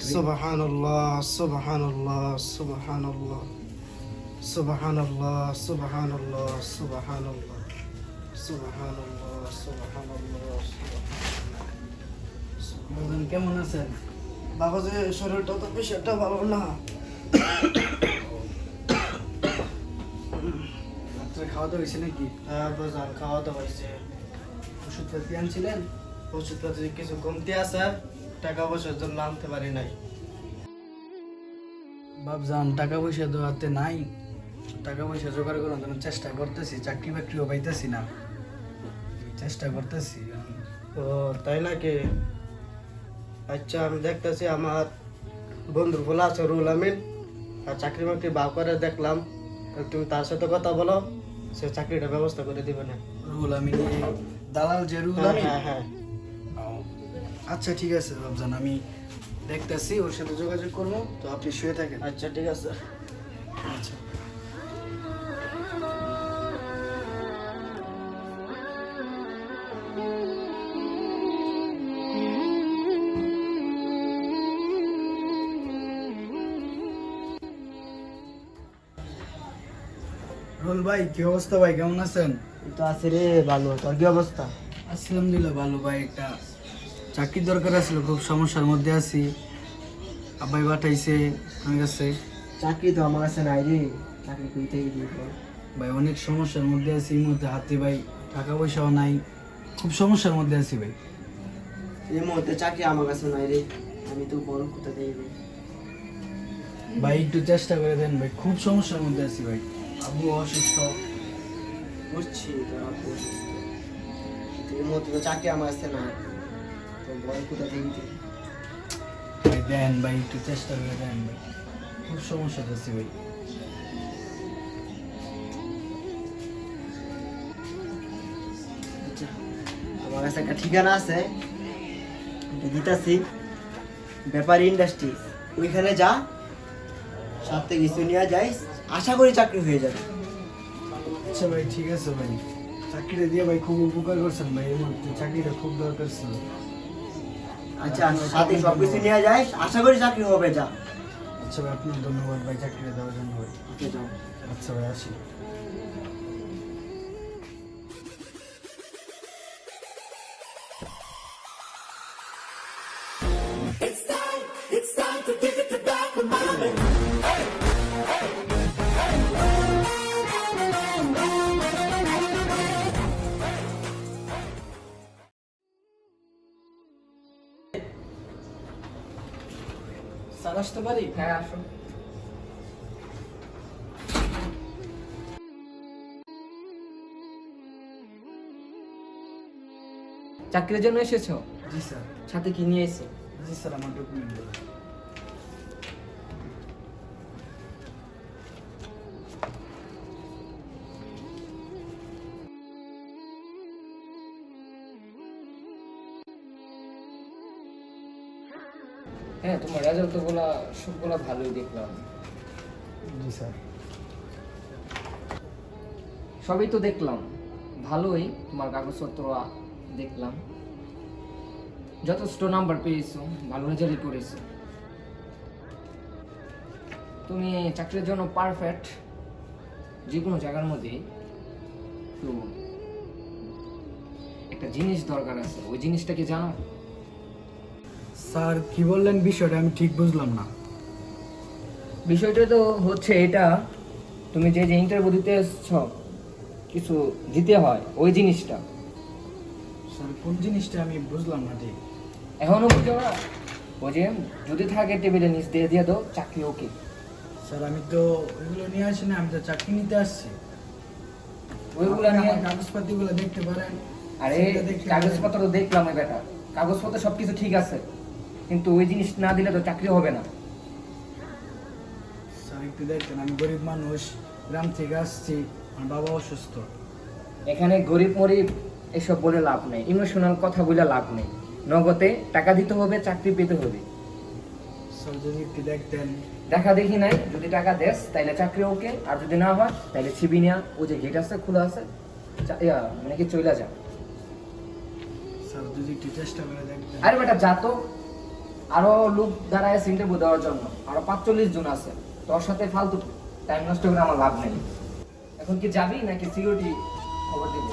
সুবহানাল্লাহ সুবহানাল্লাহ সুবহানাল্লাহ সুবহানাল্লাহ সুবহানাল্লাহ সুবহানাল্লাহ সুবহানাল্লাহ সুবহানাল্লাহ কেমন আছেন? বাবা যে শরীরটা তো বেশি একটা ভালো না। খাওয়া দাওয়া হয়েছে নাকি? হ্যাঁ বাজার খাওয়া দাওয়া হয়েছে। ওষুধপাতি আনছিলেন? ওষুধপাতি কিছু কমতি আছে। টাকা পয়সার জন্য আনতে পারি নাই। বাবজান টাকা পয়সা তো হাতে নাই। টাকা পয়সা জোগাড় করার জন্য চেষ্টা করতেছি চাকরি বাকরিও পাইতেছি না। চেষ্টা করতেছি ও তাই নাকি? আচ্ছা আমি দেখতেছি আমার বন্ধুর বলা আছে রুল আমিন। আর চাকরি বাকরি বা করে দেখলাম। তুমি তার সাথে কথা বলো সে চাকরিটা ব্যবস্থা করে দিবে না। রুল আমি দালাল যে রুল হ্যাঁ হ্যাঁ হ্যাঁ। আচ্ছা ঠিক আছে বাবজান আমি দেখতেছি ওর সাথে যোগাযোগ করব তো আপনি শুয়ে থাকেন। আচ্ছা ঠিক আছে। আচ্ছা। রোল ভাই কি অবস্থা ভাই? কেমন আছেন? তো আছে রে ভালো। তোর কি অবস্থা? আলহামদুলিল্লাহ ভালো ভাই একটা চাকরির দরকার আছিল খুব সমস্যার মধ্যে আছি। আব্বাই পাঠাইছে আমার কাছে। চাকরি তো আমার কাছে নাই রে। চাকরি কইতে ভাই অনেক সমস্যার মধ্যে আছি এই মুহূর্তে। হাতে ভাই টাকা পয়সাও নাই। খুব সমস্যার মধ্যে আছি ভাই। এই মুহূর্তে চাকরি আমার কাছে নাই রে। আমি তো বড় কোথা দিয়ে ভাই একটু চেষ্টা করে দেন ভাই। খুব সমস্যার মধ্যে আছি ভাই। আবু অসুস্থ। বুঝছি তোর আপু এই মুহূর্তে তো চাকরি আমার কাছে নাই। তো বড় কোথা দিয়ে ভাই দেন ভাই একটু চেষ্টা করে দেন ভাই। খুব সমস্যা আছি ভাই। আচ্ছা, আমার কাছে একটা ঠিকানা আছে। দিতাছি। ব্যাপারী ইন্ডাস্ট্রি ওইখানে যা সাথে কিছু নিয়ে যাই আশা করি চাকরি হয়ে যাবে। আচ্ছা ভাই ঠিক আছে ভাই। চাকরিটা দিয়ে ভাই খুব উপকার করছেন ভাই এই মুহূর্তে। চাকরিটা খুব দরকার ছিল। আচ্ছা সাথে সব কিছু নিয়ে যায় আশা করি চাকরি হবে যা আচ্ছা ভাই আপনার ধন্যবাদ ভাই চাকরিটা দেওয়ার জন্য আচ্ছা ভাই আসি। স্যার আসতে পারি হ্যাঁ আসো চাকরির জন্য এসেছ জি স্যার সাথে কি নিয়ে এসে জি স্যার আমার ডকুমেন্ট হ্যাঁ তোমার রেজাল্ট তো গুলা সবগুলা ভালোই দেখলাম। জি স্যার। সবই তো দেখলাম। ভালোই তোমার কাগজপত্র দেখলাম। যথেষ্ট নাম্বার পেয়েছ ভালো রেজাল্ট করেছ। তুমি চাকরির জন্য পারফেক্ট যে কোনো জায়গার মধ্যে। তো একটা জিনিস দরকার আছে ওই জিনিসটা কি জানো? স্যার কি বললেন বিষয়টা? আমি ঠিক বুঝলাম না। বিষয়টা তো হচ্ছে এটা তুমি যে যে ইন্টারভিউ দিতে এসছ কিছু দিতে হয় ওই জিনিসটা। স্যার কোন জিনিসটা আমি বুঝলাম না ঠিক? এখনও বুঝতে না? ওই যে যদি থাকে টেবিলে নিচ দিয়ে দিয়ে দাও চাকরি ওকে। স্যার আমি তো ওইগুলো নিয়ে আসি না আমি তো চাকরি নিতে আসছি। ওইগুলো নিয়ে কাগজপাতিগুলো দেখতে পারেন। আরে কাগজপত্র দেখলাম বেটা কাগজপত্র সব কিছু ঠিক আছে। কিন্তু ওই জিনিস না দিলে তো চাকরি হবে না। স্যার একটু দেখতেন আমি গরিব মানুষ গ্রাম থেকে আসছি আমার বাবা অসুস্থ। এখানে গরিব মরিব এসব বলে লাভ নেই ইমোশনাল কথা বলে লাভ নেই। নগদে টাকা দিতে হবে চাকরি পেতে হবে। স্যার যদি একটু দেখতেন। দেখা দেখি নাই যদি টাকা দেস তাইলে চাকরি ওকে আর যদি না হয় তাইলে ছিবি নিয়া ও যে গেট আছে খোলা আছে মানে কি চলে যা। স্যার যদি একটু চেষ্টা করে দেখতেন। আরে বেটা যা তো। আরও লোক দাঁড়ায় ইন্টারভিউ দেওয়ার জন্য। আরও পাঁচচল্লিশ জন আছে। তোর সাথে ফালতু টাইম নষ্ট করে আমার লাভ নেই। এখন কি যাবি নাকি সিকিউরিটি খবর দিবি?